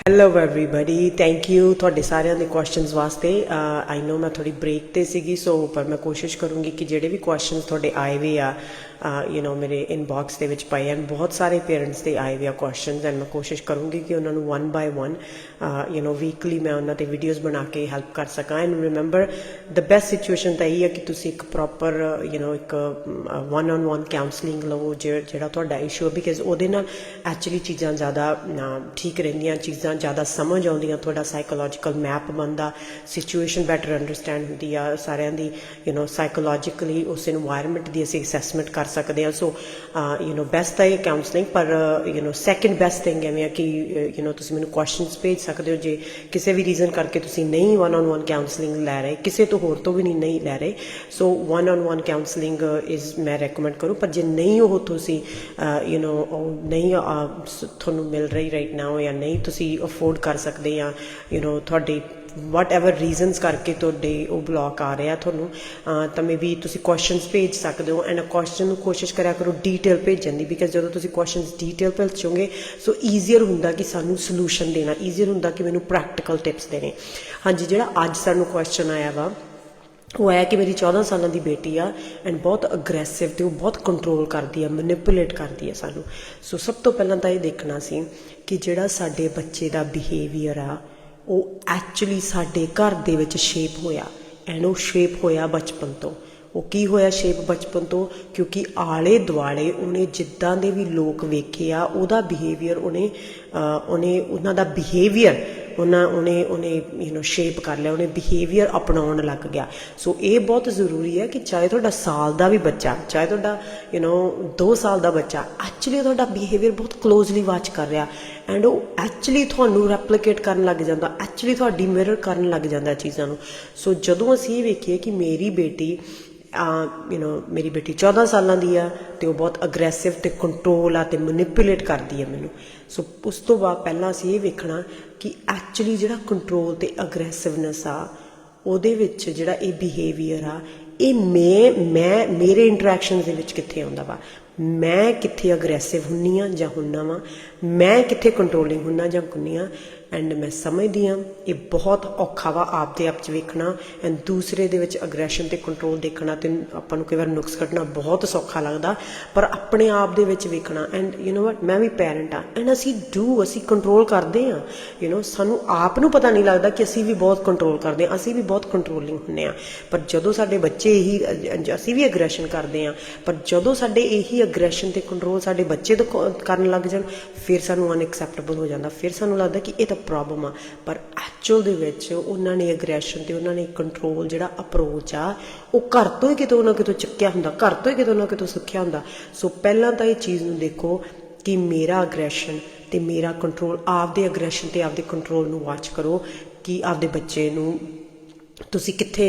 Hello everybody thank you ਤੁਹਾਡੇ ਸਾਰਿਆਂ ਦੇ ਕੁਐਸਚਨਸ ਵਾਸਤੇ ਆਈ ਨੋ ਮੈਂ ਥੋੜੀ ਬ੍ਰੇਕ ਤੇ ਸੀਗੀ ਸੋ ਪਰ ਮੈਂ ਕੋਸ਼ਿਸ਼ ਕਰੂੰਗੀ ਕਿ ਜਿਹੜੇ ਵੀ ਕੁਐਸਚਨਸ ਤੁਹਾਡੇ ਆਏ ਵੀ ਆ ਯੂ نو ਮੇਰੇ ਇਨਬਾਕਸ ਦੇ ਵਿੱਚ ਪਏ ਐਂਡ ਬਹੁਤ ਸਾਰੇ ਪੇਰੈਂਟਸ ਦੇ ਆਏ ਵੀ ਆ ਕੁਐਸਚਨਸ ਐਂਡ ਮੈਂ ਕੋਸ਼ਿਸ਼ ਕਰੂੰਗੀ ਕਿ ਉਹਨਾਂ ਨੂੰ one by one you know weekly ਮੈਂ ਉਹਨਾਂ ਤੇ ਵੀਡੀਓਜ਼ ਬਣਾ ਕੇ ਹੈਲਪ ਕਰ ਸਕਾਂ। And remember the best situation ਤਾਂ ਇਹ ਹੈ ਕਿ ਤੁਸੀਂ ਇੱਕ ਪ੍ਰੋਪਰ ਯੂ نو ਇੱਕ ਵਨ ਔਨ ਵਨ ਕਾਉਂਸਲਿੰਗ ਲਵੋ ਜਿਹੜਾ ਤੁਹਾਡਾ ਇਸ਼ੂ ਹੈ ਬਿਕਾਜ਼ ਉਹਦੇ ਨਾਲ ਐਕਚੁਅਲੀ ਚੀਜ਼ਾਂ ਜ਼ਿਆਦਾ ਠੀਕ ਰਹਿੰਦੀਆਂ, ਚੀਜ਼ਾਂ ਜ਼ਿਆਦਾ ਸਮਝ ਆਉਂਦੀਆਂ, ਤੁਹਾਡਾ ਸਾਈਕੋਲੋਜੀਕਲ ਮੈਪ ਬਣਦਾ ਸਿਚੁਏਸ਼ਨ ਬੈਟਰ ਅੰਡਰਸਟੈਂਡ ਹੁੰਦੀ ਆ। ਸਾਰਿਆਂ ਦੀ ਯੂ نو ਸਾਈਕੋਲੋਜੀਕਲੀ ਉਸ এনवायरमेंट ਦੀ ਅਸੀਂ ਅਸੈਸਮੈਂਟ ਕਰ ਸਕਦੇ ਹਾਂ। ਸੋ ਯੂ نو ਬੈਸਟ ਹੈ ਕਾਉਂਸਲਿੰਗ ਪਰ you know second best thing ਐਵੇਂ ਆ ਕਿ uh, ਯੂ نو ਤੁਸੀਂ ਮੈਨੂੰ ਕੁਐਸਚਨਸ ਭੇਜ ਸਕਦੇ ਹੋ ਜੇ ਕਿਸੇ ਵੀ ਰੀਜ਼ਨ ਕਰਕੇ ਤੁਸੀਂ ਨਹੀਂ ਵਨ ਔਨ ਵਨ ਕਾਉਂਸਲਿੰਗ ਲੈ ਰਹੇ, ਕਿਸੇ ਤੋਂ ਹੋਰ ਤੋਂ ਵੀ ਨਹੀਂ ਲੈ ਰਹੇ। So one on one counselling is ਮੈਂ ਰეკਮੈਂਡ ਕਰੂ, ਪਰ ਜੇ ਨਹੀਂ ਉਹ ਤੁਸੀਂ uh, ਯੂ نو ਨਹੀਂ uh, ਤੁਹਾਨੂੰ ਮਿਲ ਰਹੀ ਰਾਈਟ ਨਾਓ ਜਾਂ ਨਹੀਂ ਤੁਸੀਂ ਅਫੋਰਡ ਕਰ ਸਕਦੇ ਜਾਂ ਯੂ نو ਤੁਹਾਡੇ ਵਟ ਐਵਰ ਰੀਜ਼ਨਸ ਕਰਕੇ ਤੁਹਾਡੇ ਉਹ ਬਲੌਕ ਆ ਰਿਹਾ ਤੁਹਾਨੂੰ ਅਹ, ਤਾਂ ਮੇਬੀ ਤੁਸੀਂ ਕੁਐਸਚਨਸ ਭੇਜ ਸਕਦੇ ਹੋ ਐਂਡ ਕੁਐਸਚਨ ਨੂੰ ਕੋਸ਼ਿਸ਼ ਕਰਿਆ ਕਰੋ ਡੀਟੇਲ ਭੇਜਣ ਦੀ ਬਿਕਾਜ਼ ਜਦੋਂ ਤੁਸੀਂ ਕੁਐਸਚਨਸ ਡੀਟੇਲ ਭੇਜੋਗੇ ਸੋ ਈਜ਼ੀਅਰ ਹੁੰਦਾ ਕਿ ਸਾਨੂੰ ਸੋਲੂਸ਼ਨ ਦੇਣਾ ਈਜ਼ੀਅਰ ਹੁੰਦਾ ਕਿ ਮੈਨੂੰ ਪ੍ਰੈਕਟੀਕਲ ਟਿਪਸ ਦੇਣੇ। ਹਾਂਜੀ ਜਿਹੜਾ ਅੱਜ ਸਾਨੂੰ ਕੁਐਸਚਨ ਆਇਆ ਵਾ ਉਹ ਆਇਆ ਕਿ ਮੇਰੀ 14 ਸਾਲਾਂ ਦੀ ਬੇਟੀ ਆ ਐਂਡ ਬਹੁਤ ਅਗਰੈਸਿਵ ਤੇ ਉਹ ਬਹੁਤ ਕੰਟਰੋਲ ਕਰਦੀ ਆ ਮੈਨੀਪੂਲੇਟ ਕਰਦੀ ਆ ਸਾਨੂੰ। ਸੋ ਸਭ ਤੋਂ ਪਹਿਲਾਂ ਤਾਂ ਇਹ ਦੇਖਣਾ ਸੀ ਕਿ ਜਿਹੜਾ ਸਾਡੇ ਬੱਚੇ ਦਾ ਬਿਹੇਵੀਅਰ ਆ ਉਹ ਐਕਚੁਅਲੀ ਸਾਡੇ ਘਰ ਦੇ ਵਿੱਚ ਸ਼ੇਪ ਹੋਇਆ ਐਂਡ ਉਹ ਸ਼ੇਪ ਹੋਇਆ ਬਚਪਨ ਤੋਂ। ਉਹ ਕੀ ਹੋਇਆ ਸ਼ੇਪ ਬਚਪਨ ਤੋਂ? ਕਿਉਂਕਿ ਆਲੇ ਦੁਆਲੇ ਉਹਨੇ ਜਿੱਦਾਂ ਦੇ ਵੀ ਲੋਕ ਵੇਖੇ ਆ, ਉਹਦਾ ਬਿਹੇਵੀਅਰ ਉਹਨੇ ਉਹਨੇ ਉਹਨਾਂ ਦਾ ਬਿਹੇਵੀਅਰ ਉਹਨਾਂ ਉਹਨੇ ਉਹਨੇ ਯੂ نو ਸ਼ੇਪ ਕਰ ਲਿਆ ਉਹਨੇ ਬਿਹੇਵੀਅਰ ਅਪਣਾਉਣ ਲੱਗ ਗਿਆ ਸੋ ਇਹ ਬਹੁਤ ਜ਼ਰੂਰੀ ਹੈ ਕਿ ਚਾਹੇ ਤੁਹਾਡਾ ਸਾਲ ਦਾ ਵੀ ਬੱਚਾ ਚਾਹੇ ਤੁਹਾਡਾ ਯੂ نو 2 ਸਾਲ ਦਾ ਬੱਚਾ ਐਕਚੁਅਲੀ ਤੁਹਾਡਾ ਬਿਹੇਵੀਅਰ ਬਹੁਤ ਕਲੋਜ਼ਲੀ ਵਾਚ ਕਰ ਰਿਹਾ ਐਂਡ ਉਹ ਐਕਚੁਅਲੀ ਤੁਹਾਨੂੰ ਰੈਪਲੀਕੇਟ ਕਰਨ ਲੱਗ ਜਾਂਦਾ ਐਕਚੁਅਲੀ ਤੁਹਾਡੀ ਮਿਰਰ ਕਰਨ ਲੱਗ ਜਾਂਦਾ ਚੀਜ਼ਾਂ ਨੂੰ ਸੋ ਜਦੋਂ ਅਸੀਂ ਇਹ ਵੇਖੀਏ ਕਿ ਮੇਰੀ ਬੇਟੀ ਯੂ نو ਮੇਰੀ ਬੇਟੀ 14 ਸਾਲਾਂ ਦੀ ਆ ਤੇ ਉਹ ਬਹੁਤ ਅਗਰੈਸਿਵ ਤੇ ਕੰਟਰੋਲ ਆ ਤੇ ਮੈਨੀਪੂਲੇਟ ਕਰਦੀ ਆ ਮੈਨੂੰ। ਸੋ ਉਸ ਤੋਂ ਬਾਅਦ ਪਹਿਲਾਂ ਅਸੀਂ ਇਹ ਵੇਖਣਾ ਕਿ ਐਕਚੁਅਲੀ ਜਿਹੜਾ ਕੰਟਰੋਲ ਤੇ ਅਗਰੈਸਿਵਨੈਸ ਆ, ਉਹਦੇ ਵਿੱਚ ਜਿਹੜਾ ਇਹ ਬਿਹੇਵੀਅਰ ਆ, ਇਹ ਮੈਂ ਮੈਂ, ਮੇਰੇ ਇੰਟਰੈਕਸ਼ਨ ਦੇ ਵਿੱਚ ਕਿੱਥੇ ਆਉਂਦਾ ਵਾ? ਮੈਂ ਕਿੱਥੇ ਅਗਰੈਸਿਵ ਹੁੰਨੀ ਆ ਜਾਂ ਹੁੰਨਾ ਵਾ? ਮੈਂ ਕਿੱਥੇ ਕੰਟਰੋਲਿੰਗ ਹੁੰਨਾ ਜਾਂ ਹੁੰਨੀ ਆ? ਐਂਡ ਮੈਂ ਸਮਝਦੀ ਆ ਇਹ ਬਹੁਤ ਔਖਾ ਵਾ ਆਪ ਦੇ ਆਪ ਚ ਵੇਖਣਾ ਐਂਡ ਦੂਸਰੇ ਦੇ ਵਿੱਚ ਅਗਰੈਸ਼ਨ ਤੇ ਕੰਟਰੋਲ ਦੇਖਣਾ ਤੇ ਆਪਾਂ ਨੂੰ ਕਈ ਵਾਰ ਨੁਕਸ ਕੱਢਣਾ ਬਹੁਤ ਸੌਖਾ ਲੱਗਦਾ ਪਰ ਆਪਣੇ ਆਪ ਦੇ ਵਿੱਚ ਵੇਖਣਾ ਐਂਡ ਯੂ نو ਵਟ ਮੈਂ ਵੀ ਪੈਰੈਂਟ ਆ ਐਂਡ ਅਸੀਂ ਡੂ ਅਸੀਂ ਕੰਟਰੋਲ ਕਰਦੇ ਆ ਯੂ نو ਸਾਨੂੰ ਆਪ ਨੂੰ ਪਤਾ ਨਹੀਂ ਲੱਗਦਾ ਕਿ ਅਸੀਂ ਵੀ ਬਹੁਤ ਕੰਟਰੋਲ ਕਰਦੇ ਆ ਅਸੀਂ ਵੀ ਬਹੁਤ ਕੰਟਰੋਲਿੰਗ ਹੁੰਨੇ ਆ ਪਰ ਜਦੋਂ ਸਾਡੇ ਬੱਚੇ ਇਹੀ ਅ- ਅਸੀਂ ਵੀ ਅਗਰੈਸ਼ਨ ਕਰਦੇ ਆ ਪਰ ਜਦੋਂ ਸਾਡੇ ਇਹੀ ਅਗਰੈਸ਼ਨ ਤੇ ਕੰਟਰੋਲ ਸਾਡੇ ਬੱਚੇ ਤੋਂ ਕ- ਕਰਨ ਲੱਗ ਜਾਣ ਫਿਰ ਸਾਨੂੰ ਅਨਐਕਸੈਪਟੇਬਲ ਹੋ ਜਾਂਦਾ ਫਿਰ ਸਾਨੂੰ ਲੱਗਦਾ ਕਿ ਇਹ ਤਾਂ ਪ੍ਰੋਬਲਮ ਆ। ਪਰ ਐਕਚੁਅਲ ਦੇ ਵਿੱਚ ਉਹਨਾਂ ਨੇ ਅਗਰੈਸ਼ਨ ਤੇ ਉਹਨਾਂ ਨੇ ਕੰਟਰੋਲ ਜਿਹੜਾ ਅਪਰੋਚ ਆ, ਉਹ ਘਰ ਤੋਂ ਹੀ ਕਿਤੋਂ ਨਾ ਕਿਤੋਂ ਚੱਕਿਆ ਹੁੰਦਾ, ਘਰ ਤੋਂ ਹੀ ਕਿਤੋਂ ਨਾ ਕਿਤੋਂ ਸਿੱਖਿਆ ਹੁੰਦਾ। ਸੋ ਪਹਿਲਾਂ ਤਾਂ ਇਹ ਚੀਜ਼ ਨੂੰ ਦੇਖੋ ਕਿ ਮੇਰਾ ਅਗਰੈਸ਼ਨ ਤੇ ਮੇਰਾ ਕੰਟਰੋਲ ਆਪਦੇ ਅਗਰੈਸ਼ਨ ਤੇ ਆਪਦੇ ਕੰਟਰੋਲ ਨੂੰ ਵਾਚ ਕਰੋ ਕਿ ਆਪਦੇ ਬੱਚੇ ਨੂੰ ਤੁਸੀਂ ਕਿੱਥੇ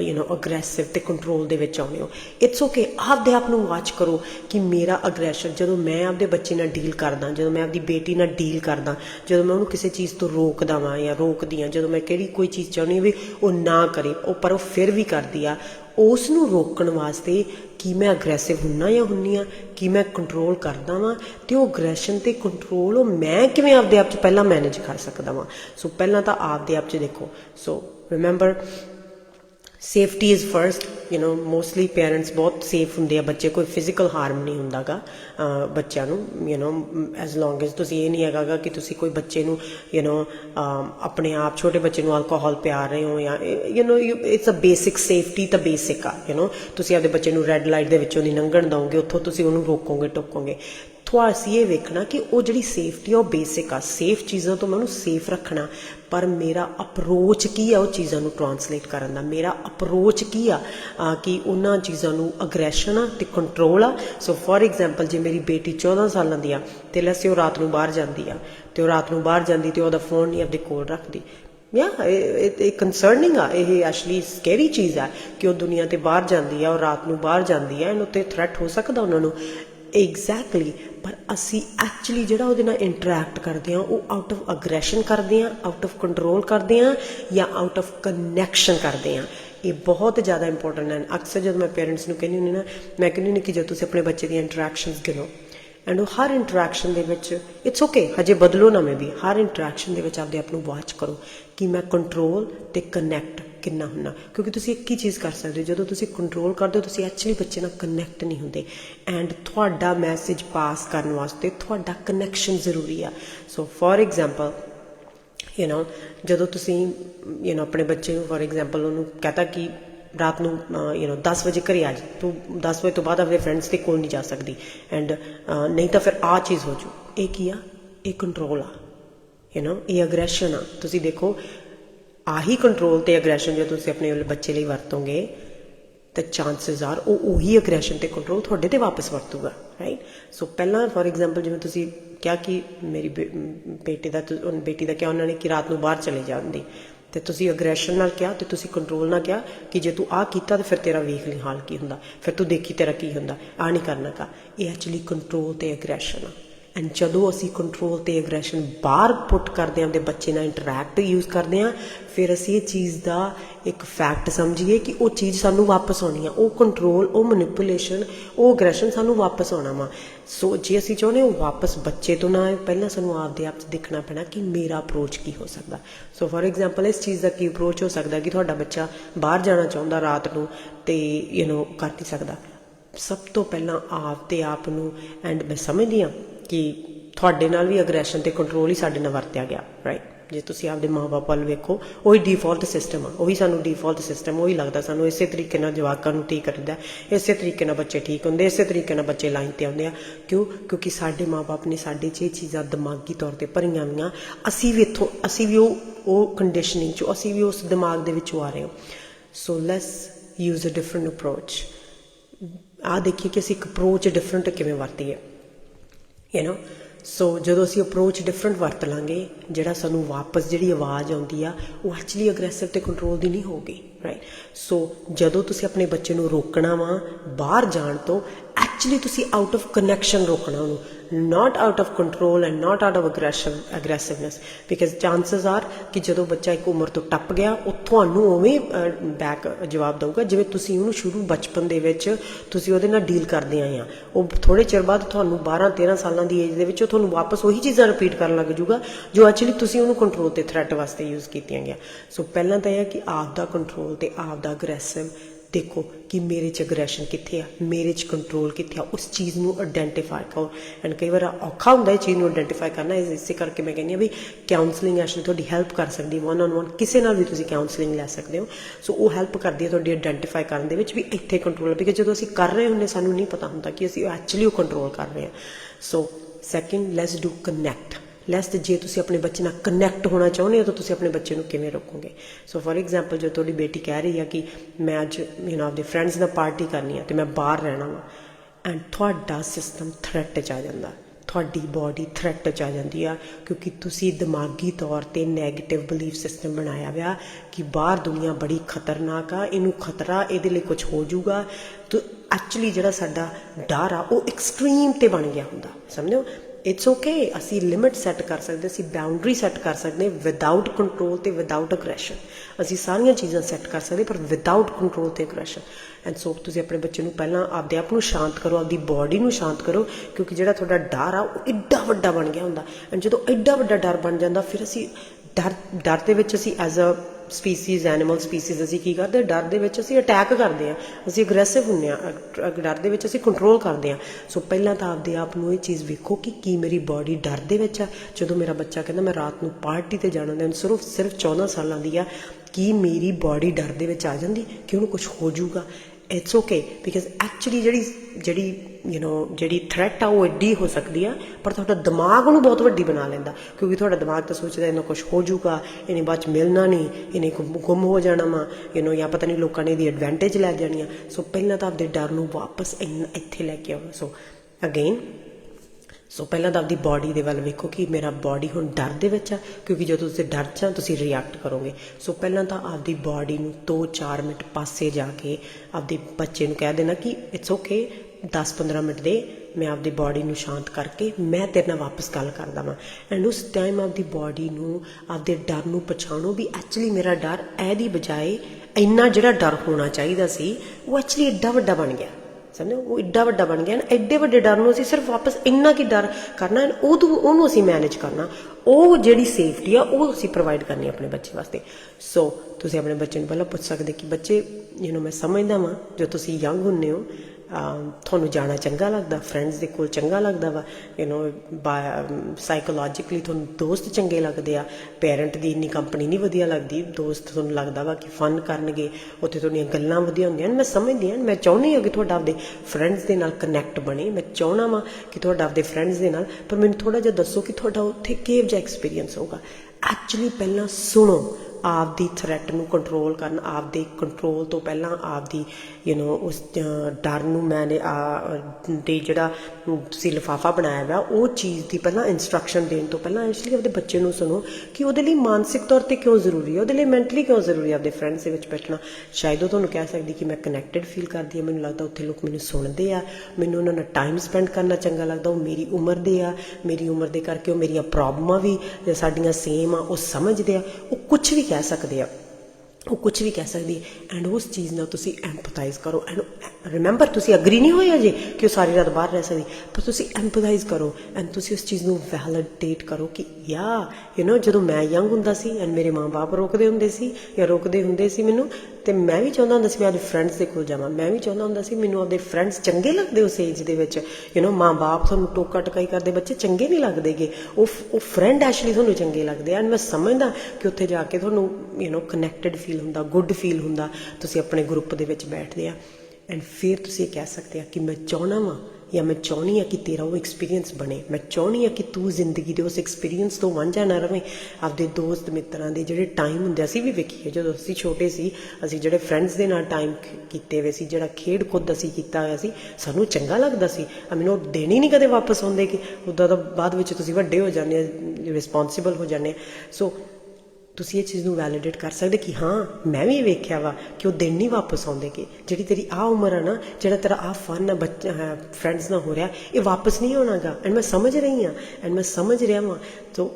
ਯੂ نو ਅਗਰੈਸਿਵ ਤੇ ਕੰਟਰੋਲ ਦੇ ਵਿੱਚ ਆਉਂਦੇ ਹੋ। ਇਟਸ ਓਕੇ ਆਪਦੇ ਆਪ ਨੂੰ ਵਾਚ ਕਰੋ ਕਿ ਮੇਰਾ ਅਗਰੈਸ਼ਨ ਜਦੋਂ ਮੈਂ ਆਪਦੇ ਬੱਚੇ ਨਾਲ ਡੀਲ ਕਰਦਾ, ਜਦੋਂ ਮੈਂ ਆਪਦੀ ਬੇਟੀ ਨਾਲ ਡੀਲ ਕਰਦਾ, ਜਦੋਂ ਮੈਂ ਉਹਨੂੰ ਕਿਸੇ ਚੀਜ਼ ਤੋਂ ਰੋਕਦਾ ਵਾਂ ਜਾਂ ਰੋਕਦੀ ਆ ਜਦੋਂ ਮੈਂ ਕਿਹੜੀ ਕੋਈ ਚੀਜ਼ ਚਾਹੁੰਦੀ ਹਾਂ ਵੀ ਉਹ ਨਾ ਕਰੇ, ਉਹ ਪਰ ਉਹ ਫਿਰ ਵੀ ਕਰਦੀ ਆ, ਉਸ ਨੂੰ ਰੋਕਣ ਵਾਸਤੇ ਕੀ ਮੈਂ ਅਗਰੈਸਿਵ ਹੁੰਨਾ ਜਾਂ ਹੁੰਨੀ ਆ? ਕੀ ਮੈਂ ਕੰਟਰੋਲ ਕਰਦਾ ਵਾਂ? ਤੇ ਉਹ ਅਗਰੈਸ਼ਨ ਤੇ ਕੰਟਰੋਲ ਉਹ ਮੈਂ ਕਿਵੇਂ ਆਪਦੇ ਆਪ ਚ ਪਹਿਲਾਂ ਮੈਨੇਜ ਕਰ ਸਕਦਾ ਵਾਂ? ਸੋ ਪਹਿਲਾਂ ਤਾਂ ਆਪਦੇ ਆਪ ਚ ਦੇਖੋ। So remember safety is first you know mostly parents ਬਹੁਤ ਸੇਫ ਹੁੰਦੇ ਆ ਬੱਚੇ ਕੋਈ ਫਿਜ਼ੀਕਲ ਹਾਰਮ ਨਹੀਂ ਹੁੰਦਾਗਾ ਅਹ ਬੱਚਿਆਂ ਨੂੰ you know as long as ਤੁਸੀਂ ਇਹ ਨਹੀਂ ਹੈਗਾਗਾ ਕਿ ਤੁਸੀਂ ਕੋਈ ਬੱਚੇ ਨੂੰ ਯੂ نو ਆਪਣੇ ਆਪ ਛੋਟੇ ਬੱਚੇ ਨੂੰ ਅਲਕੋਹਲ ਪਿਆ ਰਹੇ ਹੋ ਜਾਂ you know it's a basic safety ਤਾਂ ਬੇਸਿਕ ਆ ਯੂ نو ਤੁਸੀਂ ਆਪਦੇ ਬੱਚੇ ਨੂੰ ਰੈੱਡ ਲਾਈਟ ਦੇ ਵਿੱਚੋਂ ਨਹੀਂ ਲੰਘਣ ਦਓਗੇ ਉੱਥੋਂ ਤੁਸੀਂ ਉਹਨੂੰ ਰੋਕੋਗੇ ਟੋਕੋਗੇ ਥੋੜਾ ਅਸੀਂ ਇਹ ਵੇਖਣਾ ਕਿ ਉਹ ਜਿਹੜੀ ਸੇਫਟੀ ਆ, ਉਹ ਬੇਸਿਕ ਆ। ਸੇਫ ਚੀਜ਼ਾਂ ਤੋਂ ਮੈਂ ਉਹਨੂੰ ਸੇਫ ਰੱਖਣਾ। ਪਰ ਮੇਰਾ ਅਪਰੋਚ ਕੀ ਆ ਉਹ ਚੀਜ਼ਾਂ ਨੂੰ ਟਰਾਂਸਲੇਟ ਕਰਨ ਦਾ? ਮੇਰਾ ਅਪਰੋਚ ਕੀ ਆ? ਕਿ ਉਹਨਾਂ ਚੀਜ਼ਾਂ ਨੂੰ ਅਗਰੈਸ਼ਨ ਆ ਤੇ ਕੰਟਰੋਲ ਆ? ਸੋ ਫੋਰ ਐਗਜ਼ਾਮਪਲ ਜੇ ਮੇਰੀ ਬੇਟੀ 14 ਸਾਲਾਂ ਦੀ ਆ ਤੇ ਲੈਸੇ ਉਹ ਰਾਤ ਨੂੰ ਬਾਹਰ ਜਾਂਦੀ ਆ ਤੇ ਉਹ ਰਾਤ ਨੂੰ ਬਾਹਰ ਜਾਂਦੀ ਤੇ ਉਹਦਾ ਫੋਨ ਨਹੀਂ ਆਪਦੇ ਕੋਲ ਰੱਖਦੀ। ਯਾ, ਇਹ ਕੰਸਰਨਿੰਗ ਆ। ਇਹ ਐਕਚੁਅਲੀ ਸਕੈਰੀ ਚੀਜ਼ ਆ ਕਿ ਉਹ ਦੁਨੀਆ ਤੇ ਬਾਹਰ ਜਾਂਦੀ ਆ, ਉਹ ਰਾਤ ਨੂੰ ਬਾਹਰ ਜਾਂਦੀ ਆ, ਇਹਨੂੰ ਤੇ ਥ੍ਰੈਟ ਹੋ ਸਕਦਾ ਉਹਨਾਂ ਨੂੰ। ਐਗਜ਼ੈਕਟਲੀ ਪਰ ਅਸੀਂ ਐਕਚੁਅਲੀ ਜਿਹੜਾ ਉਹਦੇ ਨਾਲ ਇੰਟਰੈਕਟ ਕਰਦੇ ਆ ਉਹ ਆਊਟ ਆਫ ਅਗਰੈਸ਼ਨ ਕਰਦੇ ਆ ਆਊਟ ਆਫ ਕੰਟਰੋਲ ਕਰਦੇ ਆ ਜਾਂ ਆਊਟ ਆਫ ਕਨੈਕਸ਼ਨ ਕਰਦੇ ਆ ਇਹ ਬਹੁਤ ਜ਼ਿਆਦਾ ਇੰਪੋਰਟੈਂਟ ਹੈ। ਅਕਸਰ ਜਦ ਮੈਂ ਪੇਰੈਂਟਸ ਨੂੰ ਕਹਿੰਦੀ ਹੁੰਦੀ ਨਾ, ਮੈਂ ਕਹਿੰਦੀ ਹੁੰਦੀ ਕਿ ਜਦ ਤੁਸੀਂ ਆਪਣੇ ਬੱਚੇ ਦੀਆਂ ਇੰਟਰੈਕਸ਼ਨਸ ਗਿਣੋ ਐਂਡ ਉਹ ਹਰ ਇੰਟਰੈਕਸ਼ਨ ਦੇ ਵਿੱਚ ਇਟਸ ਓਕੇ ਹਜੇ ਬਦਲੋ ਨਾ ਮੈਂ ਵੀ ਹਰ ਇੰਟਰੈਕਸ਼ਨ ਦੇ ਵਿੱਚ ਆਪਦੇ ਆਪ ਨੂੰ ਵਾਚ ਕਰੋ ਕਿ ਮੈਂ ਕੰਟਰੋਲ ਤੇ ਕਨੈਕਟ ਕਿੰਨਾ ਹੁੰਨਾ ਕਿਉਂਕਿ ਤੁਸੀਂ ਇੱਕ ਹੀ ਚੀਜ਼ ਕਰ ਸਕਦੇ ਹੋ ਜਦੋਂ ਤੁਸੀਂ ਕੰਟਰੋਲ ਕਰਦੇ ਹੋ ਤੁਸੀਂ ਐਕਚੁਅਲੀ ਬੱਚੇ ਨਾਲ ਕਨੈਕਟ ਨਹੀਂ ਹੁੰਦੇ ਐਂਡ ਤੁਹਾਡਾ ਮੈਸੇਜ ਪਾਸ ਕਰਨ ਵਾਸਤੇ ਤੁਹਾਡਾ ਕਨੈਕਸ਼ਨ ਜ਼ਰੂਰੀ ਆ so for example you know ਜਦੋਂ ਤੁਸੀਂ ਯੂ نو ਆਪਣੇ ਬੱਚੇ ਨੂੰ ਫੋਰ ਐਗਜ਼ਾਮਪਲ ਉਹਨੂੰ ਕਹਤਾ ਕਿ ਰਾਤ ਨੂੰ ਯੂ نو 10 ਵਜੇ ਘਰੇ ਆ ਜਾ ਤੂੰ 10 ਵਜੇ ਤੋਂ ਬਾਅਦ ਆਪਣੇ ਫਰੈਂਡਸ ਦੇ ਕੋਲ ਨਹੀਂ ਜਾ ਸਕਦੀ ਐਂਡ ਨਹੀਂ ਤਾਂ ਫਿਰ ਆ ਚੀਜ਼ ਹੋ ਜੂ ਇਹ ਕੀ ਆ ਇਹ ਕੰਟਰੋਲ ਆ ਯੂ نو ਇਹ ਅਗਰੈਸ਼ਨ ਆ ਤੁਸੀਂ ਦੇਖੋ ਆਹੀ ਕੰਟਰੋਲ ਤੇ ਅਗਰੈਸ਼ਨ ਜੇ ਤੁਸੀਂ ਆਪਣੇ ਬੱਚੇ ਲਈ ਵਰਤੋਗੇ ਤਾਂ ਚਾਂਸਸ ਆਰ ਉਹ ਉਹੀ ਅਗਰੈਸ਼ਨ ਤੇ ਕੰਟਰੋਲ ਤੁਹਾਡੇ ਤੇ ਵਾਪਸ ਵਰਤੂਗਾ ਰਾਈਟ ਸੋ ਪਹਿਲਾਂ ਫੋਰ ਐਗਜ਼ਾਮਪਲ ਜਿਵੇਂ ਤੁਸੀਂ ਕਿਹਾ ਕਿ ਮੇਰੀ ਬੇ- ਮ, ਬੇਟੇ ਦਾ ਤੁ- ਉਹਨ- ਬੇਟੀ ਦਾ ਕਿਹਾ ਉਹਨਾਂ ਨੇ ਕਿ ਰਾਤ ਨੂੰ ਬਾਹਰ ਚਲੇ ਜਾਂਦੀ ਤੇ ਤੁਸੀਂ ਅਗਰੈਸ਼ਨ ਨਾਲ ਕਿਹਾ ਤੇ ਤੁਸੀਂ ਕੰਟਰੋਲ ਨਾਲ ਕਿਹਾ ਕਿ ਜੇ ਤੂੰ ਆਹ ਕੀਤਾ ਤਾਂ ਫਿਰ ਤੇਰਾ ਵੇਖ ਲਈ ਹਾਲ ਕੀ ਹੁੰਦਾ? ਫਿਰ ਤੂੰ ਦੇਖੀ ਤੇਰਾ ਕੀ ਹੁੰਦਾ? ਆ ਨਹੀਂ ਕਰਨਾ ਕਾ ਇਹ ਐਕਚੁਅਲੀ ਕੰਟਰੋਲ ਤੇ ਅਗਰੈਸ਼ਨ ਆ। ਐਂਡ ਜਦੋਂ ਅਸੀਂ ਕੰਟਰੋਲ ਤੇ ਐਗਰੈਸ਼ਨ ਬਾਹਰ ਪੁੱਟ ਕਰਦੇ ਆਂ ਦੇ ਬੱਚੇ ਨਾਲ ਇੰਟਰੈਕਟ ਯੂਜ਼ ਕਰਦੇ ਆਂ ਫਿਰ ਅਸੀਂ ਇਹ ਚੀਜ਼ ਦਾ ਇੱਕ ਫੈਕਟ ਸਮਝੀਏ ਕਿ ਉਹ ਚੀਜ਼ ਸਾਨੂੰ ਵਾਪਸ ਆਉਣੀ ਆ। ਉਹ ਕੰਟਰੋਲ ਉਹ ਮੈਨੀਪੂਲੇਸ਼ਨ ਉਹ ਐਗਰੈਸ਼ਨ ਸਾਨੂੰ ਵਾਪਸ ਆਉਣਾ ਵਾ। ਸੋ ਜੇ ਅਸੀਂ ਚਾਹੁੰਦੇ ਹਾਂ ਉਹ ਵਾਪਸ ਬੱਚੇ ਤੋਂ ਨਾ ਆਏ, ਪਹਿਲਾਂ ਸਾਨੂੰ ਆਪਦੇ ਆਪ 'ਚ ਦੇਖਣਾ ਪੈਣਾ ਕਿ ਮੇਰਾ ਅਪਰੋਚ ਕੀ ਹੋ ਸਕਦਾ। ਸੋ ਫੋਰ ਐਗਜ਼ਾਮਪਲ ਇਸ ਚੀਜ਼ ਦਾ ਕੀ ਅਪਰੋਚ ਹੋ ਸਕਦਾ ਕਿ ਤੁਹਾਡਾ ਬੱਚਾ ਬਾਹਰ ਜਾਣਾ ਚਾਹੁੰਦਾ ਰਾਤ ਨੂੰ ਤੇ ਯੂ نو ਕਰ ਨਹੀਂ ਸਕਦਾ। ਸਭ ਤੋਂ ਪਹਿਲਾਂ ਆਪ ਤੇ ਆਪ ਨੂੰ ਐਂਡ ਮੈਂ ਸਮਝਦੀ ਹਾਂ ਕਿ ਤੁਹਾਡੇ ਨਾਲ ਵੀ ਅਗਰੈਸ਼ਨ ਤੇ ਕੰਟਰੋਲ ਹੀ ਸਾਡੇ ਨਾਲ ਵਰਤਿਆ ਗਿਆ ਰਾਈਟ ਜੇ ਤੁਸੀਂ ਆਪਦੇ ਮਾਪੇ ਵੱਲ ਵੇਖੋ, ਉਹੀ ਡਿਫਾਲਟ ਸਿਸਟਮ ਆ, ਉਹੀ ਸਾਨੂੰ ਡਿਫਾਲਟ ਸਿਸਟਮ ਉਹੀ ਲੱਗਦਾ ਸਾਨੂੰ ਇਸੇ ਤਰੀਕੇ ਨਾਲ ਜਵਾਕਾਂ ਨੂੰ ਠੀਕ ਕਰਦਾ ਇਸੇ ਤਰੀਕੇ ਨਾਲ ਬੱਚੇ ਠੀਕ ਹੁੰਦੇ, ਇਸੇ ਤਰੀਕੇ ਨਾਲ ਬੱਚੇ ਲਾਈਨ ਤੇ ਆਉਂਦੇ ਆ। ਕਿਉਂ? ਕਿਉਂਕਿ ਸਾਡੇ ਮਾਪੇ ਨੇ ਸਾਡੇ 'ਚ ਇਹ ਚੀਜ਼ਾਂ ਦਿਮਾਗੀ ਤੌਰ ਤੇ ਭਰੀਆਂ ਹੋਈਆਂ, ਅਸੀਂ ਵੀ ਇੱਥੋਂ, ਅਸੀਂ ਵੀ ਉਹ ਉਹ ਕੰਡੀਸ਼ਨਿੰਗ ਚੋਂ, ਅਸੀਂ ਵੀ ਉਸ ਦਿਮਾਗ ਦੇ ਵਿੱਚੋਂ ਆ ਰਹੇ ਹਾਂ। So let's use a different approach ਆ ਦੇਖੀਏ ਕਿ ਅਸੀਂ ਇੱਕ ਅਪਰੋਚ ਡਿਫਰੈਂਟ ਕਿਵੇਂ ਵਰਤੀਏ। ਯੂ نو ਸੋ ਜਦੋਂ ਅਸੀਂ ਅਪਰੋਚ ਡਿਫਰੈਂਟ ਵਰਤ ਲਾਂਗੇ, ਜਿਹੜਾ ਸਾਨੂੰ ਵਾਪਸ ਜਿਹੜੀ ਆਵਾਜ਼ ਆਉਂਦੀ ਆ, ਉਹ ਐਕਚੁਅਲੀ ਅਗਰੈਸਿਵ ਤੇ ਕੰਟਰੋਲ ਦੀ ਨਹੀਂ ਹੋਊਗੀ ਰਾਈਟ ਸੋ ਜਦੋਂ ਤੁਸੀਂ ਆਪਣੇ ਬੱਚੇ ਨੂੰ ਰੋਕਣਾ ਵਾ ਬਾਹਰ ਜਾਣ ਤੋਂ ਐਕਚੁਅਲੀ ਤੁਸੀਂ ਆਊਟ ਆਫ ਕਨੈਕਸ਼ਨ ਰੋਕਣਾ ਉਹਨੂੰ। Not out of control and not out of aggression aggressiveness because chances are ਕਿ ਜਦੋਂ ਬੱਚਾ ਇੱਕ ਉਮਰ ਤੋਂ ਟੱਪ ਗਿਆ, ਉਹ ਤੁਹਾਨੂੰ ਉਵੇਂ ਬੈਕ ਜਵਾਬ ਦਊਗਾ। ਜਿਵੇਂ ਤੁਸੀਂ ਉਹਨੂੰ ਸ਼ੁਰੂ ਬਚਪਨ ਦੇ ਵਿੱਚ ਤੁਸੀਂ ਉਹਦੇ ਨਾਲ ਡੀਲ ਕਰਦੇ ਆਏ ਆ। ਉਹ ਥੋੜੇ ਚਿਰ ਬਾਅਦ ਤੁਹਾਨੂੰ 12 13 ਸਾਲਾਂ ਦੀ ਏਜ ਦੇ ਵਿੱਚ ਉਹ ਤੁਹਾਨੂੰ ਵਾਪਸ ਉਹੀ ਚੀਜ਼ਾਂ ਰਿਪੀਟ ਕਰਨ ਲੱਗ ਜਾਊਗਾ, ਜੋ ਐਕਚੁਅਲੀ ਤੁਸੀਂ ਉਹਨੂੰ ਕੰਟਰੋਲ ਤੇ ਥ੍ਰੈਟ ਵਾਸਤੇ ਯੂਜ਼ ਕੀਤੀਆਂ ਗਿਆ ਸੋ ਪਹਿਲਾਂ ਤਾਂ ਇਹ ਹੈ ਕਿ ਆਪ ਦਾ ਕੰਟਰੋਲ ਤੇ ਆਪ ਦਾ ਅਗਰੈਸਿਵ ਦੇਖੋ ਕਿ ਮੇਰੇ ਚ ਅਗਰੈਸ਼ਨ ਕਿੱਥੇ ਆ, ਮੇਰੇ ਚ ਕੰਟਰੋਲ ਕਿੱਥੇ ਆ, ਉਸ ਚੀਜ਼ ਨੂੰ ਆਇਡੈਂਟੀਫਾਈ ਕਰੋ। ਐਂਡ ਕਈ ਵਾਰ ਔਖਾ ਹੁੰਦਾ ਇਹ ਚੀਜ਼ ਨੂੰ ਆਇਡੈਂਟੀਫਾਈ ਕਰਨਾ, ਇਸੇ ਕਰਕੇ ਮੈਂ ਕਹਿੰਦੀ ਆ ਵੀ ਕਾਉਂਸਲਿੰਗ ਐਕਚੁਅਲੀ ਤੁਹਾਡੀ ਹੈਲਪ ਕਰ ਸਕਦੀ ਵਨ ਔਨ ਵਨ ਕਿਸੇ ਨਾਲ ਵੀ ਤੁਸੀਂ ਕਾਉਂਸਲਿੰਗ ਲੈ ਸਕਦੇ ਹੋ। ਸੋ ਉਹ ਹੈਲਪ ਕਰਦੀ ਹੈ ਤੁਹਾਡੀ ਆਇਡੈਂਟੀਫਾਈ ਕਰਨ ਦੇ ਵਿੱਚ ਵੀ ਇੱਥੇ ਕੰਟਰੋਲ ਬਿਕਾਜ਼ ਜਦੋਂ ਅਸੀਂ ਕਰ ਰਹੇ ਹੁੰਦੇ ਸਾਨੂੰ ਨਹੀਂ ਪਤਾ ਹੁੰਦਾ ਕਿ ਅਸੀਂ ਐਕਚੁਅਲੀ ਉਹ ਕੰਟਰੋਲ ਕਰ ਰਹੇ ਹਾਂ। So second let's do connect lest ਜੇ ਤੁਸੀਂ ਆਪਣੇ ਬੱਚੇ ਨਾਲ ਕਨੈਕਟ ਹੋਣਾ ਚਾਹੁੰਦੇ ਹੋ, ਤਾਂ ਤੁਸੀਂ ਆਪਣੇ ਬੱਚੇ ਨੂੰ ਕਿਵੇਂ ਰੋਕੋਗੇ? ਸੋ ਫੋਰ ਐਗਜ਼ਾਮਪਲ ਜੇ ਤੁਹਾਡੀ ਬੇਟੀ ਕਹਿ ਰਹੀ ਆ ਕਿ ਮੈਂ ਅੱਜ ਯੂ نو ਆਪਦੇ ਫਰੈਂਡਸ ਨਾਲ ਪਾਰਟੀ ਕਰਨੀ ਆ ਤੇ ਮੈਂ ਬਾਹਰ ਰਹਿਣਾ ਵਾ ਐਂਡ ਤੁਹਾਡਾ ਸਿਸਟਮ ਥ੍ਰੈਟ ਚ ਆ ਜਾਂਦਾ। ਤੁਹਾਡੀ ਬਾਡੀ ਥ੍ਰੈਟ ਚ ਆ ਜਾਂਦੀ ਆ, ਕਿਉਂਕਿ ਤੁਸੀਂ ਦਿਮਾਗੀ ਤੌਰ ਤੇ 네ਗੇਟਿਵ ਬਲੀਫ ਸਿਸਟਮ ਬਣਾਇਆ ਹੋਇਆ ਕਿ ਬਾਹਰ ਦੁਨੀਆ ਬੜੀ ਖਤਰਨਾਕ ਆ, ਇਹਨੂੰ ਖਤਰਾ ਇਹਦੇ ਲਈ ਕੁਝ ਹੋ ਜਾਊਗਾ। ਤੋ ਐਕਚੁਅਲੀ ਜਿਹੜਾ ਸਾਡਾ ਡਰ ਆ, ਉਹ ਐਕਸਟ੍ਰੀਮ ਤੇ ਬਣ ਗਿਆ ਹੁੰਦਾ। ਸਮਝੋ ਇਟਸ ਓਕੇ ਅਸੀਂ ਲਿਮਿਟ ਸੈੱਟ ਕਰ ਸਕਦੇ, ਅਸੀਂ ਬਾਉਂਡਰੀ ਸੈੱਟ ਕਰ ਸਕਦੇ ਵਿਦਆਊਟ ਕੰਟਰੋਲ ਤੇ ਵਿਦਆਊਟ ਅਗਰੈਸ਼ਨ ਅਸੀਂ ਸਾਰੀਆਂ ਚੀਜ਼ਾਂ ਸੈੱਟ ਕਰ ਸਕਦੇ ਪਰ ਵਿਦਆਊਟ ਕੰਟਰੋਲ ਤੇ ਅਗਰੈਸ਼ਨ ਐਂਡ ਸੋ ਤੁਸੀਂ ਆਪਣੇ ਬੱਚੇ ਨੂੰ ਪਹਿਲਾਂ ਆਪਦੇ ਆਪ ਨੂੰ ਸ਼ਾਂਤ ਕਰੋ, ਆਪਦੀ ਬਾਡੀ ਨੂੰ ਸ਼ਾਂਤ ਕਰੋ, ਕਿਉਂਕਿ ਜਿਹੜਾ ਤੁਹਾਡਾ ਡਰ ਆ, ਉਹ ਇੱਡਾ ਵੱਡਾ ਬਣ ਗਿਆ ਹੁੰਦਾ। ਐਂਡ ਜਦੋਂ ਐਡਾ ਵੱਡਾ ਡਰ ਬਣ ਜਾਂਦਾ, ਫਿਰ ਅਸੀਂ ਡਰ ਡਰ ਦੇ ਵਿੱਚ ਅਸੀਂ as a species, animal species ਅਸੀਂ ਕੀ ਕਰਦੇ ਡਰ ਦੇ ਵਿੱਚ ਅਸੀਂ ਅਟੈਕ ਕਰਦੇ ਆ ਅਸੀਂ ਅਗਰੈਸਿਵ ਹੁੰਨੇ ਆ ਡਰ ਦੇ ਵਿੱਚ ਅਸੀਂ ਕੰਟਰੋਲ ਕਰਦੇ ਆ ਸੋ ਪਹਿਲਾਂ ਤਾਂ ਆਪਦੇ ਆਪ ਨੂੰ ਇਹ ਚੀਜ਼ ਵੇਖੋ ਕਿ ਕੀ ਮੇਰੀ ਬਾਡੀ ਡਰ ਦੇ ਵਿੱਚ ਆ ਜਦੋਂ ਮੇਰਾ ਬੱਚਾ ਕਹਿੰਦਾ, ਮੈਂ ਰਾਤ ਨੂੰ ਪਾਰਟੀ ਤੇ ਜਾਣਾ ਦੇ ਸਿਰਫ ਸਿਰਫ 14 ਸਾਲਾਂ ਦੀ ਆ, ਕੀ ਮੇਰੀ ਬਾਡੀ ਡਰ ਦੇ ਵਿੱਚ ਆ ਜਾਂਦੀ? ਕਿ ਉਹਨੂੰ ਕੁਝ ਹੋ ਜਾਊਗਾ? ਇਟਸ ਓਕੇ ਬਿਕਾਜ਼ ਐਕਚੁਅਲੀ ਜਿਹੜੀ ਜਿਹੜੀ ਯੂ نو ਜਿਹੜੀ ਥ੍ਰੈਟ ਆ ਉਹ ਐਡੀ ਹੋ ਸਕਦੀ ਆ ਪਰ ਤੁਹਾਡਾ ਦਿਮਾਗ ਉਹਨੂੰ ਬਹੁਤ ਵੱਡੀ ਬਣਾ ਲੈਂਦਾ ਕਿਉਂਕਿ ਤੁਹਾਡਾ ਦਿਮਾਗ ਤਾਂ ਸੋਚਦਾ ਇਹਨਾਂ ਕੁਝ ਹੋ ਜਾਊਗਾ ਇਹਨੇ ਬਾਅਦ ਚ ਮਿਲਣਾ ਨਹੀਂ ਇਹਨੇ ਗੁੰਮ ਗੁੰਮ ਹੋ ਜਾਣਾ ਵਾ ਯੂ نو ਜਾਂ ਪਤਾ ਨਹੀਂ ਲੋਕਾਂ ਨੇ ਇਹਦੀ ਐਡਵਾਂਟੇਜ ਲੈ ਜਾਣੀ ਆ ਸੋ ਪਹਿਲਾਂ ਤਾਂ ਆਪਦੇ ਡਰ ਨੂੰ ਵਾਪਸ ਇੰਨ- ਇੱਥੇ ਲੈ ਕੇ ਆਓ ਸੋ ਅਗੇਨ ਸੋ ਪਹਿਲਾਂ ਤਾਂ ਆਪਦੀ ਬਾਡੀ ਦੇ ਵੱਲ ਵੇਖੋ ਕਿ ਮੇਰਾ ਬਾਡੀ ਹੁਣ ਡਰ ਦੇ ਵਿੱਚ ਆ, ਕਿਉਂਕਿ ਜਦੋਂ ਤੁਸੀਂ ਡਰ ਚ ਤੁਸੀਂ ਰਿਐਕਟ ਕਰੋਗੇ। ਸੋ ਪਹਿਲਾਂ ਤਾਂ ਆਪਦੀ ਬਾਡੀ ਨੂੰ 2-4 ਮਿੰਟ ਪਾਸੇ ਜਾ ਕੇ ਆਪਦੇ ਬੱਚੇ ਨੂੰ ਕਹਿ ਦੇਣਾ ਕਿ ਇਟਸ ਓਕੇ 10-15 ਮਿੰਟ ਦੇ, ਮੈਂ ਆਪਦੀ ਬਾਡੀ ਨੂੰ ਸ਼ਾਂਤ ਕਰਕੇ ਮੈਂ ਤੇਰੇ ਨਾਲ ਵਾਪਸ ਗੱਲ ਕਰਦਾ ਵਾਂ। ਐਂਡ ਉਸ ਟਾਈਮ ਆਪਦੀ ਬਾਡੀ ਨੂੰ, ਆਪਦੇ ਡਰ ਨੂੰ ਪਛਾਣੋ ਵੀ ਐਕਚੁਅਲੀ ਮੇਰਾ ਡਰ ਇਹਦੀ ਬਜਾਏ ਇੰਨਾ ਜਿਹੜਾ ਡਰ ਹੋਣਾ ਚਾਹੀਦਾ ਸੀ, ਉਹ ਐਕਚੁਅਲੀ ਏਡਾ ਵੱਡਾ ਬਣ ਗਿਆ। ਸਮਝੋ ਉਹ ਇੱਡਾ ਵੱਡਾ ਬਣ ਗਿਆ ਨਾ ਐਡੇ ਵੱਡੇ ਡਰ ਨੂੰ ਅਸੀਂ ਸਿਰਫ ਵਾਪਸ ਇੰਨਾ ਕੀ ਡਰ ਕਰਨਾ ਉਹ ਤੋਂ, ਉਹਨੂੰ ਅਸੀਂ ਮੈਨੇਜ ਕਰਨਾ। ਉਹ ਜਿਹੜੀ ਸੇਫਟੀ ਆ, ਉਹ ਅਸੀਂ ਪ੍ਰੋਵਾਈਡ ਕਰਨੀ ਆਪਣੇ ਬੱਚੇ ਵਾਸਤੇ। ਸੋ ਤੁਸੀਂ ਆਪਣੇ ਬੱਚੇ ਨੂੰ ਪਹਿਲਾਂ ਪੁੱਛ ਸਕਦੇ ਕਿ ਬੱਚੇ ਯੂ نو ਮੈਂ ਸਮਝਦਾ ਵਾਂ, ਜੋ ਤੁਸੀਂ ਯੰਗ ਹੁੰਨੇ ਹੋ ਤੁਹਾਨੂੰ ਜਾਣਾ ਚੰਗਾ ਲੱਗਦਾ ਫਰੈਂਡਸ ਦੇ ਕੋਲ ਚੰਗਾ ਲੱਗਦਾ ਵਾ ਯੂ نو ਸਾਈਕੋਲੋਜੀਕਲੀ ਤੁਹਾਨੂੰ ਦੋਸਤ ਚੰਗੇ ਲੱਗਦੇ ਆ ਪੇਰੈਂਟ ਦੀ ਇੰਨੀ ਕੰਪਨੀ ਨਹੀਂ ਵਧੀਆ ਲੱਗਦੀ, ਦੋਸਤ ਤੁਹਾਨੂੰ ਲੱਗਦਾ ਵਾ ਕਿ ਫਨ ਕਰਨਗੇ, ਉੱਥੇ ਤੁਹਾਡੀਆਂ ਗੱਲਾਂ ਵਧੀਆ ਹੁੰਦੀਆਂ ਨੇ ਮੈਂ ਸਮਝਦੀ ਹਾਂ, ਮੈਂ ਚਾਹੁੰਦੀ ਹਾਂ ਕਿ ਤੁਹਾਡਾ ਆਪਦੇ ਫਰੈਂਡਸ ਦੇ ਨਾਲ ਕਨੈਕਟ ਬਣੇ, ਮੈਂ ਚਾਹਣਾ ਵਾ ਕਿ ਤੁਹਾਡਾ ਆਪਦੇ ਫਰੈਂਡਸ ਦੇ ਨਾਲ, ਪਰ ਮੈਨੂੰ ਥੋੜਾ ਜਿਹਾ ਦੱਸੋ ਕਿ ਤੁਹਾਡਾ ਉੱਥੇ ਕਿਹੋ ਜਿਹਾ ਐਕਸਪੀਰੀਅੰਸ ਹੋਊਗਾ। ਐਕਚੁਅਲੀ ਪਹਿਲਾਂ ਸੁਣੋ ਆਪ ਦੀ ਥ੍ਰੈਟ ਨੂੰ ਕੰਟਰੋਲ ਕਰਨ, ਆਪਦੇ ਕੰਟਰੋਲ ਤੋਂ ਪਹਿਲਾਂ ਆਪਦੀ ਯੂ نو ਉਸ ਡਰ ਨੂੰ ਮੈਨੇ ਦੇ ਜਿਹੜਾ ਤੁਸੀਂ ਲਿਫਾਫਾ ਬਣਾਇਆ ਵਾ ਉਹ ਚੀਜ਼ ਦੀ ਪਹਿਲਾਂ ਇਨਸਟਰਕਸ਼ਨ ਦੇਣ ਤੋਂ ਪਹਿਲਾਂ ਐਕਚੁਅਲੀ ਆਪਦੇ ਬੱਚੇ ਨੂੰ ਸੁਣੋ ਕਿ ਉਹਦੇ ਲਈ ਮਾਨਸਿਕ ਤੌਰ ਤੇ ਕਿਉਂ ਜ਼ਰੂਰੀ ਹੈ, ਉਹਦੇ ਲਈ ਮੈਂਟਲੀ ਕਿਉਂ ਜ਼ਰੂਰੀ ਹੈ ਆਪਦੇ ਫਰੈਂਡਸ ਦੇ ਵਿੱਚ ਬੈਠਣਾ। ਸ਼ਾਇਦ ਉਹ ਤੁਹਾਨੂੰ ਕਹਿ ਸਕਦੀ ਕਿ ਮੈਂ ਕਨੈਕਟਡ ਫੀਲ ਕਰਦੀ ਹਾਂ, ਮੈਨੂੰ ਲੱਗਦਾ ਉੱਥੇ ਲੋਕ ਮੈਨੂੰ ਸੁਣਦੇ ਆ, ਮੈਨੂੰ ਉਹਨਾਂ ਨਾਲ ਟਾਈਮ ਸਪੈਂਡ ਕਰਨਾ ਚੰਗਾ ਲੱਗਦਾ, ਉਹ ਮੇਰੀ ਉਮਰ ਦੇ ਆ, ਮੇਰੀ ਉਮਰ ਦੇ ਕਰਕੇ ਉਹ ਮੇਰੀਆਂ ਪ੍ਰੋਬਲਮਾਂ ਵੀ ਸਾਡੀਆਂ ਸੇਮ ਆ, ਉਹ ਸਮਝਦੇ ਆ, ਉਹ ਕੁਝ ਵੀ ਕਹਿ ਸਕਦੇ ਆ। ਉਹ ਕੁਝ ਵੀ ਕਹਿ ਸਕਦੀ ਹੈ ਐਂਡ ਉਸ ਚੀਜ਼ ਨਾਲ ਤੁਸੀਂ ਐਮਪਥਾਈਜ਼ ਕਰੋ ਐਂਡ ਰਿਮੈਂਬਰ ਤੁਸੀਂ ਅਗਰੀ ਨਹੀਂ ਹੋਏ ਅਜੇ ਕਿ ਉਹ ਸਾਰੀ ਰਾਤ ਬਾਹਰ ਰਹਿ ਸਕਦੀ ਪਰ ਤੁਸੀਂ ਐਮਪਥਾਈਜ਼ ਕਰੋ ਐਂਡ ਤੁਸੀਂ ਉਸ ਚੀਜ਼ ਨੂੰ ਵੈਲਿਡੇਟ ਕਰੋ ਕਿ ਯਾ ਯੂ نو ਜਦੋਂ ਮੈਂ ਯੰਗ ਹੁੰਦਾ ਸੀ ਐਂਡ ਮੇਰੇ ਮਾਪੇ ਰੋਕਦੇ ਹੁੰਦੇ ਸੀ ਜਾਂ ਰੋਕਦੇ ਹੁੰਦੇ ਸੀ ਮੈਨੂੰ ਤੇ ਮੈਂ ਵੀ ਚਾਹੁੰਦਾ ਹੁੰਦਾ ਸੀ ਮੈਂ ਆਪਣੇ ਫਰੈਂਡਸ ਦੇ ਕੋਲ ਜਾਵਾਂ ਮੈਂ ਵੀ ਚਾਹੁੰਦਾ ਹੁੰਦਾ ਸੀ ਮੈਨੂੰ ਆਪਣੇ ਫਰੈਂਡਸ ਚੰਗੇ ਲੱਗਦੇ ਉਸ ਏਜ ਦੇ ਵਿੱਚ ਯੂ نو ਮਾਂ-ਬਾਪ ਤੁਹਾਨੂੰ ਟੋਕਾ ਟਕਾਈ ਕਰਦੇ ਬੱਚੇ ਚੰਗੇ ਨਹੀਂ ਲੱਗਦੇਗੇ ਉਹ ਉਹ ਫਰੈਂਡ ਐਕਚੁਅਲੀ ਤੁਹਾਨੂੰ ਚੰਗੇ ਲੱਗਦੇ ਆ ਐਂਡ ਮੈਂ ਸਮਝਦਾ ਕਿ ਉੱਥੇ ਜਾ ਕੇ ਤੁਹਾਨੂੰ you know connected feel feel ਹੁੰਦਾ ਗੁੱਡ ਫੀਲ ਹੁੰਦਾ, ਤੁਸੀਂ ਆਪਣੇ ਗਰੁੱਪ ਦੇ ਵਿੱਚ ਬੈਠਦੇ ਆ। ਐਂਡ ਫਿਰ ਤੁਸੀਂ ਇਹ ਕਹਿ ਸਕਦੇ ਆ ਕਿ ਮੈਂ ਚਾਹਣਾ ਵਾਂ ਜਾਂ ਮੈਂ ਚਾਹਣੀ ਆ ਕਿ ਤੇਰਾ ਉਹ ਐਕਸਪੀਰੀਅੰਸ ਬਣੇ। ਮੈਂ ਚਾਹਣੀ ਆ ਕਿ ਤੂੰ ਜ਼ਿੰਦਗੀ ਦੇ ਉਸ ਐਕਸਪੀਰੀਅੰਸ ਤੋਂ ਵਾਂਝਾ ਨਾ ਰਵੇਂ। ਆਪਦੇ ਦੋਸਤ ਮਿੱਤਰਾਂ ਦੇ ਜਿਹੜੇ ਟਾਈਮ ਹੁੰਦੇ ਅਸੀਂ ਵੀ ਵੇਖੀਏ, ਜਦੋਂ ਅਸੀਂ ਛੋਟੇ ਸੀ, ਅਸੀਂ ਜਿਹੜੇ ਫਰੈਂਡਸ ਦੇ ਨਾਲ ਟਾਈਮ ਕੀਤੇ ਹੋਏ ਸੀ, ਜਿਹੜਾ ਖੇਡ ਕੁੱਦ ਅਸੀਂ ਕੀਤਾ ਹੋਇਆ ਸੀ, ਸਾਨੂੰ ਚੰਗਾ ਲੱਗਦਾ ਸੀ। ਆ ਮੈਨੂੰ ਉਹ ਦਿਨ ਨਹੀਂ ਕਦੇ ਵਾਪਸ ਆਉਂਦੇ ਕਿ ਉਦਾਂ ਤਾਂ ਬਾਅਦ ਵਿੱਚ ਤੁਸੀਂ ਵੱਡੇ ਹੋ ਜਾਂਦੇ ਆ ਰਿਸਪੌਂਸਿਬਲ ਹੋ ਜਾਂਦੇ ਸੋ ਤੁਸੀਂ ਇਹ ਚੀਜ਼ ਨੂੰ ਵੈਲੀਡੇਟ ਕਰ ਸਕਦੇ ਕਿ ਹਾਂ, ਮੈਂ ਵੀ ਇਹ ਵੇਖਿਆ ਵਾ ਕਿ ਉਹ ਦਿਨ ਨਹੀਂ ਵਾਪਸ ਆਉਂਦੇ ਕਿ ਜਿਹੜੀ ਤੇਰੀ ਆ ਉਮਰ ਆ ਨਾ, ਜਿਹੜਾ ਤੇਰਾ ਆ ਫਨ ਆ, ਬੱਚਾ ਫਰੈਂਡਸ ਨਾਲ ਹੋ ਰਿਹਾ, ਇਹ ਵਾਪਸ ਨਹੀਂ ਆਉਣਾਗਾ। ਐਂਡ ਮੈਂ ਸਮਝ ਰਹੀ ਹਾਂ ਐਂਡ ਮੈਂ ਸਮਝ ਰਿਹਾ ਵਾਂ। ਸੋ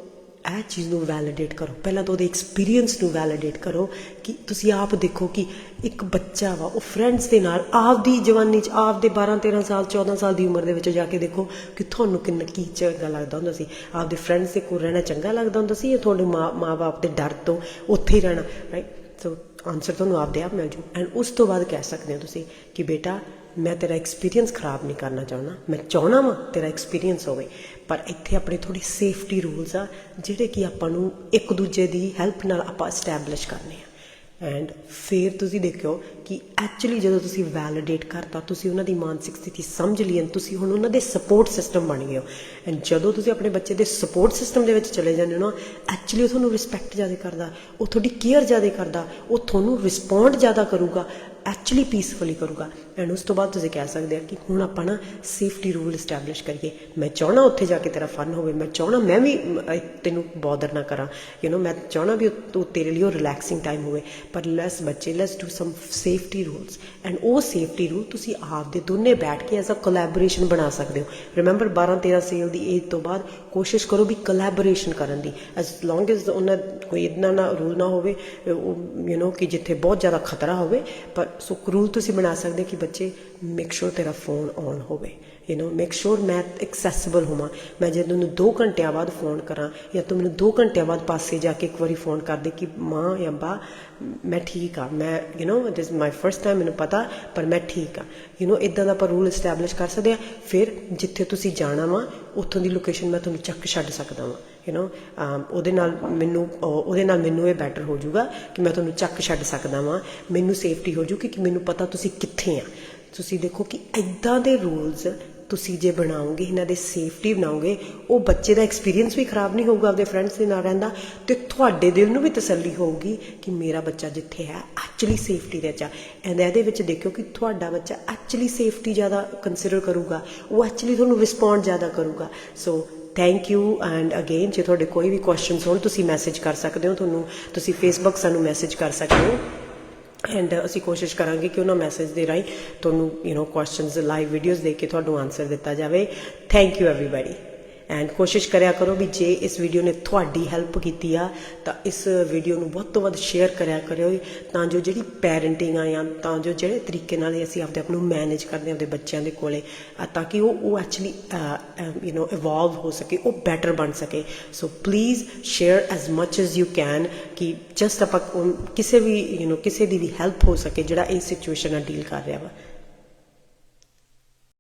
ਇਹ ਚੀਜ਼ ਨੂੰ ਵੈਲੀਡੇਟ ਕਰੋ। ਪਹਿਲਾਂ ਤਾਂ ਉਹਦੇ ਐਕਸਪੀਰੀਅੰਸ ਨੂੰ ਵੈਲੀਡੇਟ ਕਰੋ ਕਿ ਤੁਸੀਂ ਆਪ ਦੇਖੋ ਕਿ ਇੱਕ ਬੱਚਾ ਵਾ, ਉਹ ਫਰੈਂਡਸ ਦੇ ਨਾਲ, ਆਪਦੀ ਜਵਾਨੀ 'ਚ, ਆਪਦੇ 12 13 ਸਾਲ 14 ਸਾਲ ਦੀ ਉਮਰ ਦੇ ਵਿੱਚ ਜਾ ਕੇ ਦੇਖੋ ਕਿ ਤੁਹਾਨੂੰ ਕਿੰਨਾ ਕੀ ਚੰਗਾ ਲੱਗਦਾ ਹੁੰਦਾ ਸੀ। ਆਪਦੇ ਫਰੈਂਡਸ ਦੇ ਕੋਲ ਰਹਿਣਾ ਚੰਗਾ ਲੱਗਦਾ ਹੁੰਦਾ ਸੀ ਜਾਂ ਤੁਹਾਡੇ ਮਾਂ, ਮਾਂ-ਬਾਪ ਦੇ ਡਰ ਤੋਂ ਉੱਥੇ ਹੀ ਰਹਿਣਾ ਰਾਈਟ ਸੋ ਆਨਸਰ ਤੁਹਾਨੂੰ ਆਪਦੇ ਆਪ ਮਿਲ ਜੂ। ਐਂਡ ਉਸ ਤੋਂ ਬਾਅਦ ਕਹਿ ਸਕਦੇ ਹੋ ਤੁਸੀਂ ਕਿ ਬੇਟਾ, ਮੈਂ ਤੇਰਾ ਐਕਸਪੀਰੀਅੰਸ ਖਰਾਬ ਨਹੀਂ ਕਰਨਾ ਚਾਹੁੰਦਾ। ਮੈਂ ਚਾਹਣਾ ਵਾਂ ਤੇਰਾ ਐਕਸਪੀਰੀਅੰਸ ਹੋਵੇ। ਪਰ ਇੱਥੇ ਆਪਣੇ ਥੋੜੀ ਸੇਫਟੀ ਰੂਲਸ ਆ, ਜਿਹੜੇ ਕਿ ਆਪਾਂ ਨੂੰ ਇੱਕ ਦੂਜੇ ਦੀ ਹੈਲਪ ਨਾਲ ਆਪਾਂ ਐਸਟੈਬਲਿਸ਼ ਕਰਨੇ ਆ। ਐਂਡ ਫਿਰ ਤੁਸੀਂ ਦੇਖਿਓ ਕਿ ਐਕਚੁਅਲੀ ਜਦੋਂ ਤੁਸੀਂ ਵੈਲੀਡੇਟ ਕਰਤਾ, ਤੁਸੀਂ ਉਹਨਾਂ ਦੀ ਮਾਨਸਿਕ ਸਥਿਤੀ ਸਮਝ ਲਈ and ਤੁਸੀਂ ਹੁਣ ਉਹਨਾਂ ਦੇ ਸਪੋਰਟ ਸਿਸਟਮ ਬਣ ਗਏ ਹੋ। ਐਂਡ ਜਦੋਂ ਤੁਸੀਂ ਆਪਣੇ ਬੱਚੇ ਦੇ ਸਪੋਰਟ ਸਿਸਟਮ ਦੇ ਵਿੱਚ ਚਲੇ ਜਾਂਦੇ ਹੋ ਨਾ ਐਕਚੁਅਲੀ ਉਹ ਤੁਹਾਨੂੰ ਰਿਸਪੈਕਟ ਜ਼ਿਆਦਾ ਕਰਦਾ, ਉਹ ਤੁਹਾਡੀ ਕੇਅਰ ਜ਼ਿਆਦਾ ਕਰਦਾ, ਉਹ ਤੁਹਾਨੂੰ ਰਿਸਪੌਂਡ ਜ਼ਿਆਦਾ ਕਰੂਗਾ। ਐਕਚੁਅਲੀ ਪੀਸਫੁਲੀ ਕਰੂਗਾ ਐਂਡ ਉਸ ਤੋਂ ਬਾਅਦ ਤੁਸੀਂ ਕਹਿ ਸਕਦੇ ਆ ਕਿ ਹੁਣ ਆਪਾਂ ਨਾ ਸੇਫਟੀ ਰੂਲ ਐਸਟੈਬਲਿਸ਼ ਕਰੀਏ ਮੈਂ ਚਾਹਣਾ ਉੱਥੇ ਜਾ ਕੇ ਤੇਰਾ ਫਨ ਹੋਵੇ ਮੈਂ ਚਾਹਣਾ ਮੈਂ ਵੀ ਮ, ਅਹ, ਤੈਨੂੰ ਬੌਦਰ ਨਾ ਕਰਾਂ ਯੂ نو ਮੈਂ ਚਾਹਣਾ ਵੀ ਉਹ- ਤੂੰ ਤੇਰੇ ਲਈ ਉਹ ਰਿਲੈਕਸਿੰਗ ਟਾਈਮ ਹੋਵੇ ਪਰ ਲੈਸ ਬੱਚੇ less do some safety rules and ਉਹ ਸੇਫਟੀ ਰੂਲ ਤੁਸੀਂ ਆਪ ਦੇ ਦੋਨੇ ਬੈਠ ਕੇ ਐਜ਼ ਅ ਕੋਲੈਬੋਰੇਸ਼ਨ ਬਣਾ ਸਕਦੇ ਹੋ ਰਿਮੈਂਬਰ 12 13 ਸਾਲ ਦੀ ਏਜ ਤੋਂ ਬਾਅਦ ਕੋਸ਼ਿਸ਼ ਕਰੋ ਵੀ ਕੋਲੈਬੋਰੇਸ਼ਨ ਕਰਨ ਦੀ ਐਸ ਲੌਂਗ ਐਸ ਉਹਨਾਂ ਕੋਈ ਇਦਾਂ ਨਾ ਰੂਲ ਨਾ ਹੋਵੇ ਯੂ نو ਕਿ ਜਿੱਥੇ ਬਹੁਤ ਜ਼ਿਆਦਾ ਖਤਰਾ ਹੋਵੇ ਪਰ ਸੋ ਰੂਲ ਤੁਸੀਂ ਬਣਾ ਸਕਦੇ ਕਿ ਬੱਚੇ ਮੇਕ ਸ਼ੋਰ ਤੇਰਾ ਫੋਨ ਔਨ ਹੋਵੇ ਯੂ نو ਮੇਕ ਸ਼ੋਰ ਮੈਂ ਐਕਸੈਸਿਬਲ ਹੋਵਾਂ ਮੈਂ ਜੇ ਤੈਨੂੰ 2 ਘੰਟਿਆਂ ਬਾਅਦ ਫੋਨ ਕਰਾਂ ਜਾਂ ਤੂੰ ਮੈਨੂੰ 2 ਘੰਟਿਆਂ ਬਾਅਦ ਪਾਸੇ ਜਾ ਕੇ ਇੱਕ ਵਾਰੀ ਫੋਨ ਕਰ ਦੇ ਕਿ ਮਾਂ ਜਾਂ ਬਾ ਮੈਂ ਠੀਕ ਆ ਮੈਂ you know it is my first time ਮੈਨੂੰ ਪਤਾ ਪਰ ਮੈਂ ਠੀਕ ਆ ਯੂ نو ਇਦਾਂ ਦਾ ਆਪਾਂ ਰੂਲ ਐਸਟੈਬਲਿਸ਼ ਕਰ ਸਕਦੇ ਆ ਫਿਰ ਜਿੱਥੇ ਤੁਸੀਂ ਜਾਣਾ ਵਾ ਉੱਥੋਂ ਦੀ ਲੋਕੇਸ਼ਨ ਮੈਂ ਤੁਹਾਨੂੰ ਚੱਕ ਛੱਡ ਸਕਦਾ ਵਾਂ ਯੂ نو um, ਉਹਦੇ ਨਾਲ ਮੈਨੂੰ ਉਹਦੇ ਨਾਲ ਮੈਨੂੰ ਇਹ ਬੈਟਰ ਹੋ ਜਾਊਗਾ ਕਿ ਮੈਂ ਤੁਹਾਨੂੰ ਚੱਕ ਛੱਡ ਸਕਦਾ ਵਾਂ, ਮੈਨੂੰ ਸੇਫਟੀ ਹੋ ਜਾਊਗੀ ਕਿ ਮੈਨੂੰ ਪਤਾ ਤੁਸੀਂ ਕਿੱਥੇ ਆ। ਤੁਸੀਂ ਦੇਖੋ ਕਿ ਐਦਾਂ ਦੇ ਰੂਲਸ ਤੁਸੀਂ ਜੇ ਬਣਾਓਗੇ, ਇਹਨਾਂ ਦੇ ਸੇਫਟੀ ਬਣਾਓਗੇ, ਉਹ ਬੱਚੇ ਦਾ ਐਕਸਪੀਰੀਅੰਸ ਵੀ ਖਰਾਬ ਨਹੀਂ ਹੋਊਗਾ ਆਪਦੇ ਫਰੈਂਡਸ ਦੇ ਨਾਲ ਰਹਿੰਦਾ ਤੇ ਤੁਹਾਡੇ ਦਿਲ ਨੂੰ ਵੀ ਤਸੱਲੀ ਹੋਊਗੀ ਕਿ ਮੇਰਾ ਬੱਚਾ ਜਿੱਥੇ ਹੈ ਐਕਚੁਅਲੀ ਸੇਫਟੀ ਦੇ ਚ ਐਂਡ ਇਹਦੇ ਵਿੱਚ ਦੇਖਿਓ ਕਿ ਤੁਹਾਡਾ ਬੱਚਾ ਐਕਚੁਅਲੀ ਸੇਫਟੀ ਜ਼ਿਆਦਾ ਕੰਸੀਡਰ ਕਰੂਗਾ, ਉਹ ਐਕਚੁਅਲੀ ਤੁਹਾਨੂੰ ਰਿਸਪੌਂਡ ਜ਼ਿਆਦਾ ਕਰੂਗਾ। So thank you and again ਜੇ ਤੁਹਾਡੇ ਕੋਈ ਵੀ ਕੁਐਸਚਨਸ ਹੋਣ, ਤੁਸੀਂ ਮੈਸੇਜ ਕਰ ਸਕਦੇ ਹੋ ਤੁਹਾਨੂੰ। ਤੁਸੀਂ ਫੇਸਬੁੱਕ ਸਾਨੂੰ ਮੈਸੇਜ ਕਰ ਸਕਦੇ ਹੋ। ਐਂਡ ਅਸੀਂ ਕੋਸ਼ਿਸ਼ ਕਰਾਂਗੇ ਕਿ ਉਹਨਾਂ ਮੈਸੇਜ ਦੇ ਰਾਹੀਂ ਤੁਹਾਨੂੰ you know questions live videos ਦੇ ਕੇ ਤੁਹਾਨੂੰ ਆਨਸਰ ਦਿੱਤਾ ਜਾਵੇ। ਥੈਂਕ ਯੂ ਐਵਰੀਬਾਡੀ ਐਂਡ ਕੋਸ਼ਿਸ਼ ਕਰਿਆ ਕਰੋ ਵੀ ਜੇ ਇਸ ਵੀਡੀਓ ਨੇ ਤੁਹਾਡੀ ਹੈਲਪ ਕੀਤੀ ਆ ਤਾਂ ਇਸ ਵੀਡੀਓ ਨੂੰ ਵੱਧ ਤੋਂ ਵੱਧ ਸ਼ੇਅਰ ਕਰਿਆ ਕਰਿਓ ਤਾਂ ਜੋ ਜਿਹੜੀ ਪੈਰੈਂਟਿੰਗ ਆ ਜਾਂ ਤਾਂ ਜੋ ਜਿਹੜੇ ਤਰੀਕੇ ਨਾਲ ਅਸੀਂ ਆਪਣੇ ਆਪ ਨੂੰ ਮੈਨੇਜ ਕਰਦੇ ਹਾਂ ਆਪਣੇ ਬੱਚਿਆਂ ਦੇ ਕੋਲੇ ਅ, ਤਾਂ ਕਿ ਉਹ ਉਹ ਐਕਚੁਅਲੀ ਯੂ نو ਇਵੋਲਵ ਹੋ ਸਕੇ ਉਹ ਬੈਟਰ ਬਣ ਸਕੇ so please share as much as you can ਕਿ ਜਸਟ ਆਪਾਂ ਉਹ ਕਿਸੇ ਵੀ ਯੂ نو ਕਿਸੇ ਦੀ ਵੀ ਹੈਲਪ ਹੋ ਸਕੇ ਜਿਹੜਾ ਇਸ ਸਿਚੁਏਸ਼ਨ ਨਾਲ ਡੀਲ ਕਰ ਰਿਹਾ ਵਾ